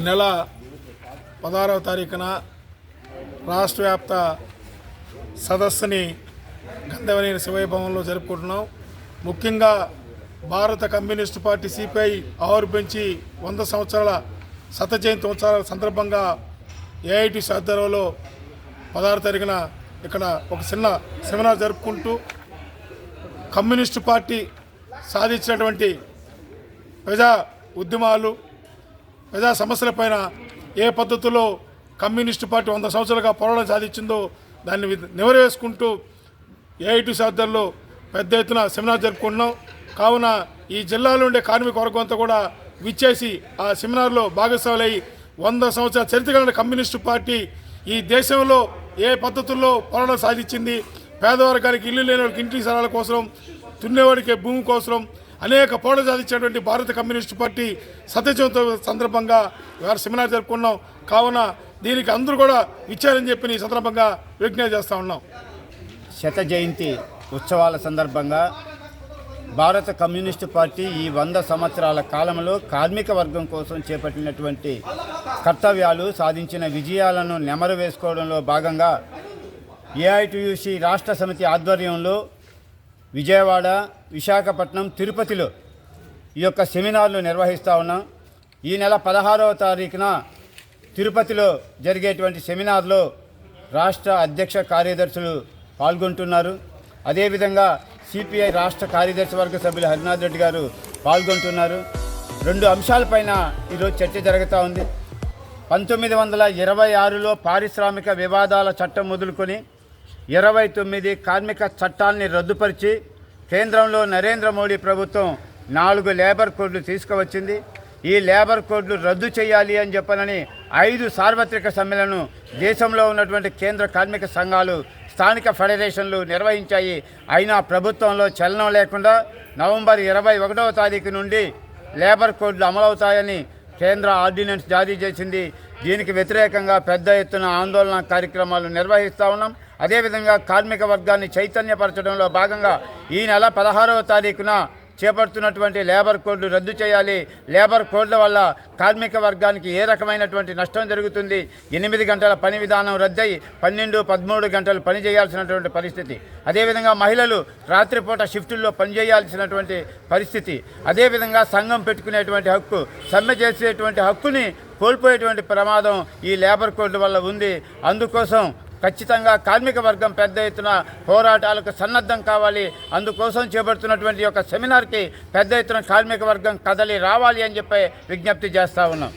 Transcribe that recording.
ఈ నెల పదహారవ తారీఖున రాష్ట్ర వ్యాప్త సదస్సుని గంధవనేని శివయ్య భవన్లో జరుపుకుంటున్నాం. ముఖ్యంగా భారత కమ్యూనిస్టు పార్టీ సిపిఐ ఆరు పెంచి వంద సంవత్సరాల శత జయంతి ఉత్సవాల సందర్భంగా ఏఐటి ఆధ్వర్యంలో పదహారు తారీఖున ఇక్కడ ఒక చిన్న సెమినార్ జరుపుకుంటూ కమ్యూనిస్టు పార్టీ సాధించినటువంటి ప్రజా ఉద్యమాలు ప్రజా సమస్యలపైన ఏ పద్ధతిలో కమ్యూనిస్టు పార్టీ వంద సంవత్సరాలుగా పోరాటం సాధించిందో దాన్ని నివరవేసుకుంటూ ఏఐటి సాధ్యాల్లో పెద్ద ఎత్తున సెమినార్ జరుపుకుంటున్నాం. కావున ఈ జిల్లాలో ఉండే కార్మిక వర్గం అంతా కూడా విచ్చేసి ఆ సెమినార్లో భాగస్వాములై వంద సంవత్సరాల చరిత్ర కలిగిన కమ్యూనిస్టు పార్టీ ఈ దేశంలో ఏ పద్ధతుల్లో పోరాటం సాధించింది? పేదవర్గానికి ఇల్లు లేని వాళ్ళకి ఇంటి స్థలాల కోసం తున్నేవాడికి భూమి కోసం అనేక పోరాటం సాధించినటువంటి భారత కమ్యూనిస్టు పార్టీ సత్యచంత సందర్భంగా వారు సెమినార్ జరుపుకున్నాం. కావున దీనికి అందరూ కూడా ఇచ్చారని చెప్పి ఈ సందర్భంగా విజ్ఞప్తి చేస్తా ఉన్నాం. శత జయంతి ఉత్సవాల సందర్భంగా భారత కమ్యూనిస్టు పార్టీ ఈ వంద సంవత్సరాల కాలంలో కార్మిక వర్గం కోసం చేపట్టినటువంటి కర్తవ్యాలు సాధించిన విజయాలను నెమరు వేసుకోవడంలో భాగంగా ఏఐటియుసి రాష్ట్ర సమితి ఆధ్వర్యంలో విజయవాడ విశాఖపట్నం తిరుపతిలో ఈ యొక్క సెమినార్లు నిర్వహిస్తూ ఉన్నాం. ఈ నెల పదహారవ తారీఖున తిరుపతిలో జరిగేటువంటి సెమినార్లో రాష్ట్ర అధ్యక్ష కార్యదర్శులు పాల్గొంటున్నారు. అదేవిధంగా సిపిఐ రాష్ట్ర కార్యదర్శి వర్గ సభ్యులు హరినాథ్ రెడ్డి గారు పాల్గొంటున్నారు. రెండు అంశాలపైన ఈరోజు చర్చ జరుగుతూ ఉంది. పంతొమ్మిది వందల ఇరవై ఆరులో పారిశ్రామిక వివాదాల చట్టం మొదలుకొని ఇరవై తొమ్మిది కార్మిక చట్టాల్ని రద్దుపరిచి కేంద్రంలో నరేంద్ర మోడీ ప్రభుత్వం నాలుగు లేబర్ కోడ్లు తీసుకువచ్చింది. ఈ లేబర్ కోడ్లు రద్దు చేయాలి అని చెప్పనని ఐదు సార్వత్రిక సమ్మెలను దేశంలో ఉన్నటువంటి కేంద్ర కార్మిక సంఘాలు స్థానిక ఫెడరేషన్లు నిర్వహించాయి. అయినా ప్రభుత్వంలో చలనం లేకుండా నవంబర్ ఇరవై ఒకటవ తారీఖు నుండి లేబర్ కోడ్లు అమలవుతాయని కేంద్ర ఆర్డినెన్స్ జారీ చేసింది. దీనికి వ్యతిరేకంగా పెద్ద ఎత్తున ఆందోళన కార్యక్రమాలు నిర్వహిస్తూ ఉన్నాం. అదేవిధంగా కార్మిక వర్గాన్ని చైతన్యపరచడంలో భాగంగా ఈ నెల పదహారవ తారీఖున చేపడుతున్నటువంటి లేబర్ కోడ్లు రద్దు చేయాలి. లేబర్ కోడ్ల వల్ల కార్మిక వర్గానికి ఏ రకమైనటువంటి నష్టం జరుగుతుంది? ఎనిమిది గంటల పని విధానం రద్దయి పన్నెండు పదమూడు గంటలు పని చేయాల్సినటువంటి పరిస్థితి. అదేవిధంగా మహిళలు రాత్రిపూట షిఫ్టుల్లో పనిచేయాల్సినటువంటి పరిస్థితి. అదేవిధంగా సంఘం పెట్టుకునేటువంటి హక్కు సమ్మె చేసేటువంటి హక్కుని కోల్పోయేటువంటి ప్రమాదం ఈ లేబర్ కోడ్ వల్ల ఉంది. అందుకోసం ఖచ్చితంగా కార్మిక వర్గం పెద్ద ఎత్తున పోరాటాలకు సన్నద్ధం కావాలి. అందుకోసం చేపడుతున్నటువంటి యొక్క సెమినార్కి పెద్ద ఎత్తున కార్మిక వర్గం కదలి రావాలి అని చెప్పి విజ్ఞప్తి చేస్తూ ఉన్నాం.